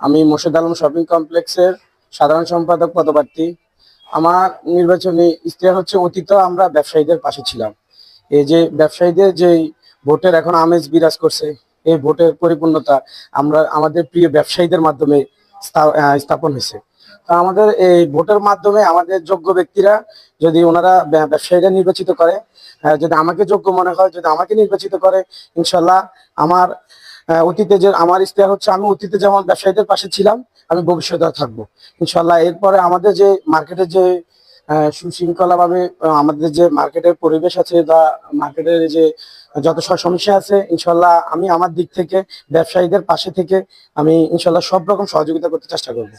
আমি মোর্শেদ আলম শপিং কমপ্লেক্সের সাধারণ সম্পাদক, পদপ্রার্থী। আমার নির্বাচনী ইশতেহার হচ্ছে, অতীত আমরা ব্যবসায়ীদের পাশে ছিলাম। এই যে ব্যবসায়ীদের যে ভোটের এখন আমেজ বিরাজ করছে, এই ভোটের পরিপূর্ণতা আমরা, আমাদের প্রিয় ব্যবসায়ীদের মাধ্যমে স্থাপন হয়েছে। আমাদের এই ভোটের মাধ্যমে আমাদের যোগ্য ব্যক্তিরা যদি ওনারা ব্যবসায়ীরা নির্বাচিত করে যদি আমাকে যোগ্য মনে হয়, যদি আমাকে নির্বাচিত করে, ইনশাল্লাহ আমার অতীতে যে আমার ইস্তেহার হচ্ছে আমি অতীতে যেমন ব্যবসায়ীদের পাশে ছিলাম, আমি ভবিষ্যতে থাকব। ইনশাল্লাহ এরপরে আমাদের যে মার্কেটের যে সুশৃঙ্খলা সুশৃঙ্খলাভাবে আমাদের যে মার্কেটের পরিবেশ আছে বা মার্কেটের যে যত সব সমস্যা আছে ইনশাল্লাহ আমি আমার দিক থেকে, ব্যবসায়ীদের পাশে থেকে আমি ইনশাল্লাহ সব রকম সহযোগিতা করতে চেষ্টা করব।